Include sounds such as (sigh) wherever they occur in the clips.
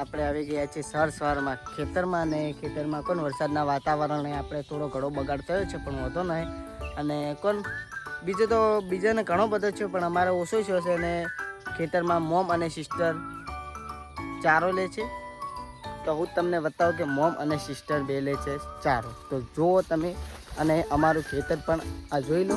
આપણે આવી ગયા છીએ સરસવારમાં ખેતરમાં ને ખેતરમાં કોણ વરસાદના વાતાવરણને આપણે થોડો ઘણો બગાડ થયો છે, પણ વધો નહીં. અને કોણ બીજો તો બીજાને ઘણો બધો છે, પણ અમારે ઓછો થયો છે અને ખેતરમાં મોમ અને સિસ્ટર ચારો લે છે. તો હું તમને બતાવું કે મોમ અને સિસ્ટર બે લે છે ચારો. તો જુઓ તમે અને અમારું ખેતર પણ આ જોઈ લો.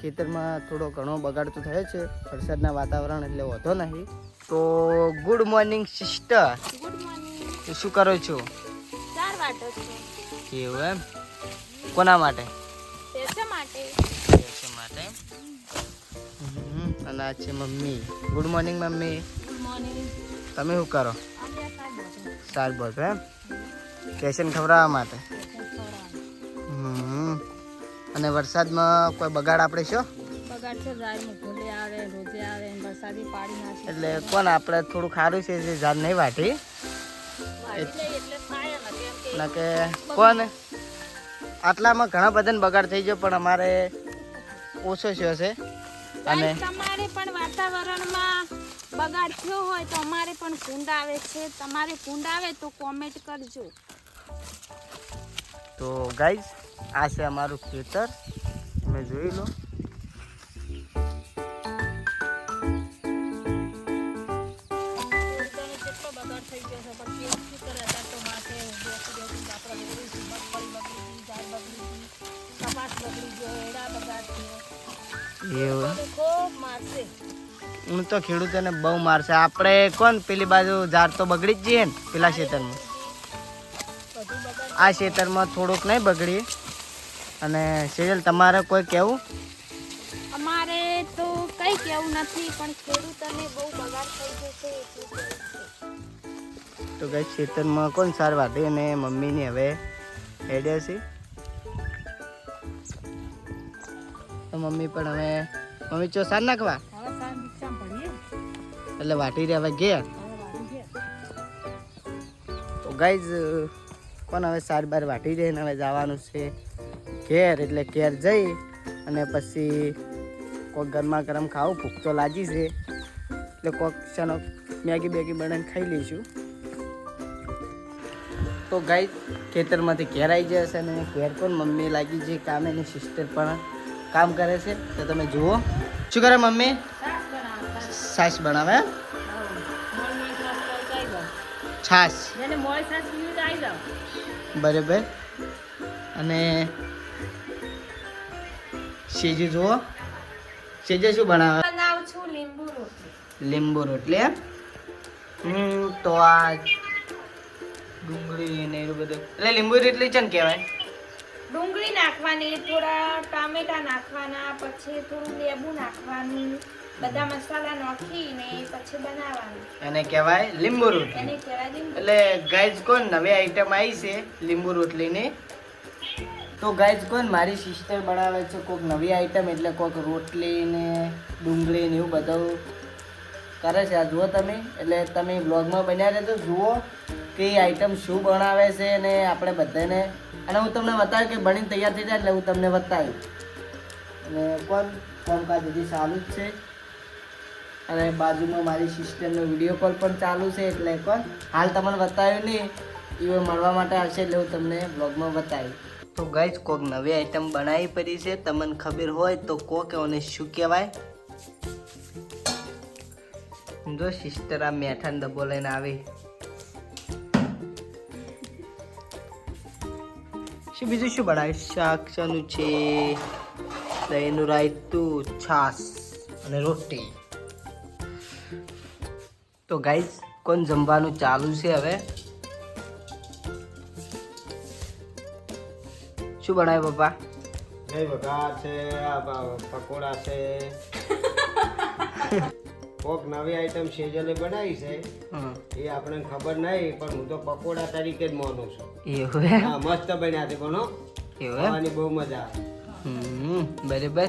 ખેતરમાં થોડો ઘણો બગાડ તો થયો છે. વરસાદના વાતાવરણ એટલે વધો નહીં. તો good morning sister good morning શું કરો છો? ચાર વાટો છે. એવું એમ? કોના માટે? પેસે માટે. પેસે માટે. અને આ છે mummy. Good morning mummy. Good morning તમે શું કરો? સાર બોલ એમ? પેશન ખવડાવવા માટે? હમ. અને વરસાદમાં કોઈ બગાડ આપણે છો? એટલે કોણ આપણે થોડું ખારું છે જે ઝાડ નહીં વાટી એટલે કે કોણ? આટલામાં ઘણા બધાને બગાડ થઈ ગયો પણ અમારે ઓછો થયો છે અને તમારે પણ વાતાવરણમાં બગાડ થયો હોય તો અમારે પણ કુંડ આવે છે. તમારે કુંડ આવે તો કોમેન્ટ કરજો. તો ગાઈઝ આ છે અમારું ખેતર. તમે જોઈ લો. હું તો ખેડૂતોને બહુ મારશે. આપણે કોણ પેલી બાજુ ઝાડ તો બગડી જ જઈએ ને, પેલા ખેતરમાં? આ ખેતરમાં થોડુંક નહીં બગડી અને સેજલ તમારે કોઈ કહેવું અમારે તો કઈ કેવું નથી પણ ખેડૂતોને બહુ બગાડ થઈ ગયો કહેવું છે. તો કઈ ખેતરમાં કોણ સાર વાઢી અને મમ્મીની હવે હેડ્યા છે? તો મમ્મી પણ હવે મમ્મી ચો સાર નાખવા? એટલે વાટી રે હવે છે તો ગાઈઝ કોણ હવે સાર બાર વાટી દે ને હવે જવાનું છે? ઘેર એટલે ઘેર જઈ અને પછી કોઈક ગરમા ગરમ ખાવું ભૂખ તો લાગી છે. એટલે કોઈક ચાલો મેગી બેગી બનાવીને ખાઈ લઈશું. તો ગાઈ ખેતરમાંથી ઘેર આવી જશે અને ઘેર પણ મમ્મી લાગી છે કામ એની સિસ્ટર પણ કામ કરે છે. તો તમે જુઓ. શું કરે મમ્મી? છાશ બનાવે છાશ. બરાબર. અને સેજે જુઓ. સેજે શું બનાવે? બનાવું છું લીંબુ રોટલી. લીંબુ રોટલી એમ? હમ તો આ ડુંગળી ને એવું બધું. એટલે લીંબુ રોટલી છે ને કહેવાય? ડુંગળી નાખવાની થોડા ટામેટા નાખવાના પછી થોડું લેબુ નાખવાનું બધા મસાલા નાખીને પછી બનાવવાનું. એને કહેવાય લીંબુ રોટલી. એને કહેવાય એટલે ગાઈઝ કોણ નવી આઈટમ આવી છે લીંબુ રોટલીની? તો ગાઈઝ કોણ મારી સિસ્ટર બનાવે છે? કોઈક નવી આઈટમ એટલે કોઈક રોટલી ને ડુંગળી ને એવું બધું કરે છે. આ જુઓ તમે. એટલે તમે બ્લોગમાં બન્યા રહેજો. જુઓ કે એ આઈટમ શું બનાવે છે અને આપણે બધાને. અને હું તમને બતાવ્યું કે બનીને તૈયાર થઈ જાય એટલે હું તમને બતાવ્યું અને કોણ? કામકાજ હજી ચાલુ જ છે. અને બાજુમાં મારી સિસ્ટરનો વીડિયો કોલ પણ ચાલુ છે. એટલે કોણ? હાલ તમને બતાવ્યું નહીં. એ મળવા માટે આવશે એટલે હું તમને બ્લોગમાં બતાવ્યું તો ગાઈઝ કોક નવી આઈટમ બનાવી પડી છે. તમને ખબર હોય તો કો કે શું કહેવાય? જો સિસ્ટર આ મેઠાનો ડબ્બો લઈને આવી. શું બીજું શું બનાવ્યું? શાક શાનું છે, દહીંનું રાયતું, છાશ અને રોટી. તો ગાઈઝ કોણ જમવાનું ચાલુ છે હવે? શું બનાવ્યું પપ્પા? દહીં વઘાર છે પકોડા છે. (laughs) કોક નવી આઈટમ સેજલે બનાવી છે. એ આપણને ખબર નહીં પણ હું તો પકોડા તરીકે જ માનું છું. એવું હા મસ્ત બન્યા છે પણ એવું બહુ મજા આવે. બરાબર.